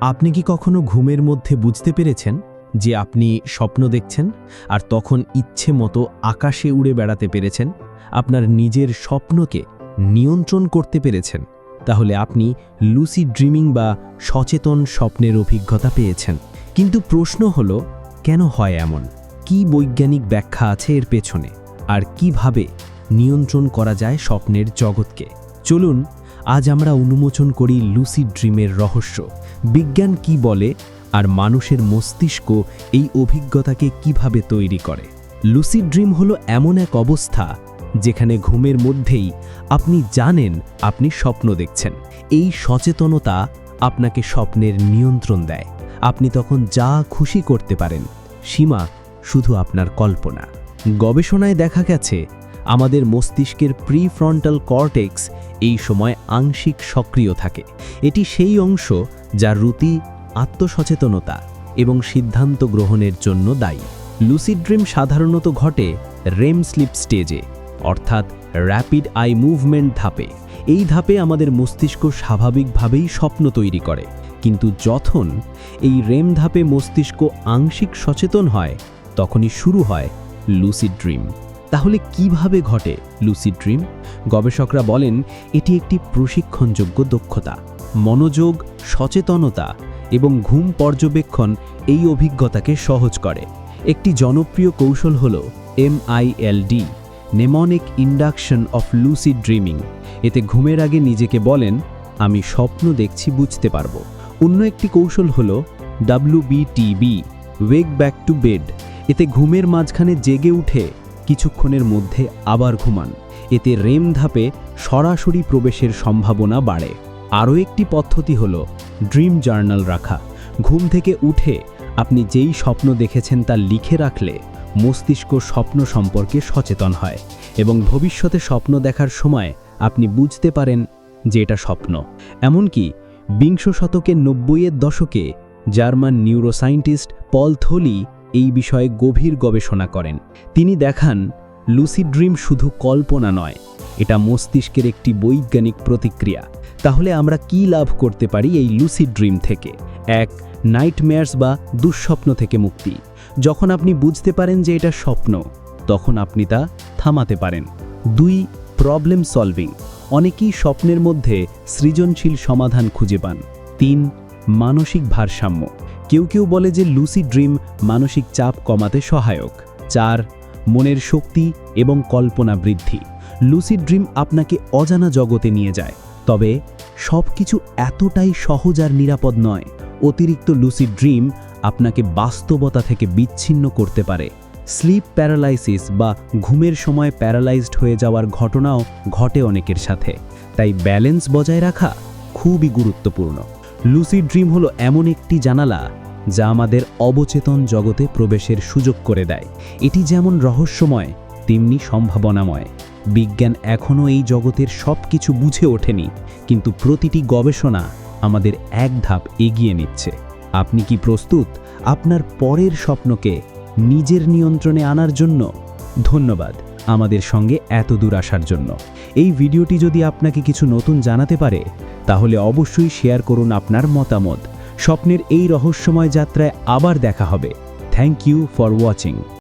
আপনি কি কখনো ঘুমের মধ্যে বুঝতে পেরেছেন যে আপনি স্বপ্ন দেখছেন আর তখন ইচ্ছে মতো আকাশে উড়ে বেড়াতে পেরেছেন? আপনার নিজের স্বপ্নকে নিয়ন্ত্রণ করতে পেরেছেন। তাহলে আপনি লুসি ড্রিমিং বা সচেতন স্বপ্নের অভিজ্ঞতা পেয়েছেন। কিন্তু প্রশ্ন হলো, কেন হয় এমন? কি বৈজ্ঞানিক ব্যাখ্যা আছে এর পেছনে? আর কীভাবে নিয়ন্ত্রণ করা যায় স্বপ্নের জগৎকে? চলুন আজ আমরা উন্মোচন করি লুসিড ড্রিমের রহস্য। বিজ্ঞান কি বলে আর মানুষের মস্তিষ্ক এই অভিজ্ঞতাকে কীভাবে তৈরি করে? লুসিড ড্রিম হলো এমন এক অবস্থা যেখানে ঘুমের মধ্যেই আপনি জানেন আপনি স্বপ্ন দেখছেন। এই সচেতনতা আপনাকে স্বপ্নের নিয়ন্ত্রণ দেয়। আপনি তখন যা খুশি করতে পারেন, সীমা শুধু আপনার কল্পনা। গবেষণায় দেখা গেছে আমাদের মস্তিষ্কের প্রিফ্রন্টাল কর্টেক্স এই সময় আংশিক সক্রিয় থাকে। এটি সেই অংশ যার রুতি আত্মসচেতনতা এবং সিদ্ধান্ত গ্রহণের জন্য দায়ী। লুসিড ড্রিম সাধারণত ঘটে রেম স্লিপ স্টেজে অর্থাৎ র্যাপিড আই মুভমেন্ট ধাপে। এই ধাপে আমাদের মস্তিষ্ক স্বাভাবিকভাবেই স্বপ্ন তৈরি করে। কিন্তু যখন এই রেম ধাপে মস্তিষ্ক আংশিক সচেতন হয়, তখনই শুরু হয় লুসিড ড্রিম তাহলে কীভাবে ঘটে লুসিড ড্রিম? গবেষকরা বলেন, এটি একটি প্রশিক্ষণযোগ্য দক্ষতা, মনোযোগ, সচেতনতা এবং ঘুম পর্যবেক্ষণ এই অভিজ্ঞতাকে সহজ করে। একটি জনপ্রিয় কৌশল হল MILD mnemonic induction of lucid dreaming এতে ঘুমের আগে নিজেকে বলেন, আমি স্বপ্ন দেখছি, বুঝতে পারব। অন্য একটি কৌশল হল WBTB wake back to bed এতে ঘুমের মাঝখানে জেগে উঠে কিছুক্ষণের মধ্যে আবার ঘুমান। এতে রেম ধাপে সরাসরি প্রবেশের সম্ভাবনা বাড়ে। আরও একটি পদ্ধতি হল ড্রিম জার্নাল রাখা। ঘুম থেকে উঠে আপনি যেই স্বপ্ন দেখেছেন তা লিখে রাখলে মস্তিষ্ক স্বপ্ন সম্পর্কে সচেতন হয় এবং ভবিষ্যতে স্বপ্ন দেখার সময় আপনি বুঝতে পারেন যে এটা স্বপ্ন। এমনকি বিংশ শতকের নব্বইয়ের দশকে জার্মান নিউরোসায়েন্টিস্ট পল থলি এই বিষয়ে গভীর গবেষণা করেন। তিনি দেখান লুসিড ড্রিম শুধু কল্পনা নয়, এটা মস্তিষ্কের একটি বৈজ্ঞানিক প্রতিক্রিয়া। তাহলে আমরা কি লাভ করতে পারি এই লুসিড ড্রিম থেকে? এক, নাইটমেয়ার্স বা দুঃস্বপ্ন থেকে মুক্তি। যখন আপনি বুঝতে পারেন যে এটা স্বপ্ন, তখন আপনি তা থামাতে পারেন। দুই, প্রবলেম সলভিং। অনেকেই স্বপ্নের মধ্যে সৃজনশীল সমাধান খুঁজে পান। তিন মানসিক ভারসাম্য। কেউ কেউ বলে যে লুসি ড্রিম মানসিক চাপ কমাতে সহায়ক। চার, মনের শক্তি এবং কল্পনা বৃদ্ধি। লুসি ড্রিম আপনাকে অজানা জগতে নিয়ে যায়। তবে সব কিছু এতটাই সহজ আর নিরাপদ নয়, অতিরিক্ত লুসি ড্রিম আপনাকে বাস্তবতা থেকে বিচ্ছিন্ন করতে পারে। স্লিপ প্যারালাইসিস বা ঘুমের সময় প্যারালাইজড হয়ে যাওয়ার ঘটনাও ঘটে অনেকের সাথে। তাই ব্যালেন্স বজায় রাখা খুবই গুরুত্বপূর্ণ। লুসিড ড্রিম হলো এমন একটি জানালা যা আমাদের অবচেতন জগতে প্রবেশের সুযোগ করে দেয়। এটি যেমন রহস্যময়, তেমনি সম্ভাবনাময়। বিজ্ঞান এখনও এই জগতের সব কিছু বুঝে ওঠেনি, কিন্তু প্রতিটি গবেষণা আমাদের এক ধাপ এগিয়ে নিচ্ছে। আপনি কি প্রস্তুত আপনার পরের স্বপ্নকে নিজের নিয়ন্ত্রণে আনার জন্য? ধন্যবাদ। আমাদের সঙ্গে এত দূর আসার জন্য। এই ভিডিওটি যদি আপনাকে কিছু নতুন জানাতে পারে, তাহলে অবশ্যই শেয়ার করুন আপনার মতামত। স্বপ্নের এই রহস্যময় যাত্রায় আবার দেখা হবে। Thank you for watching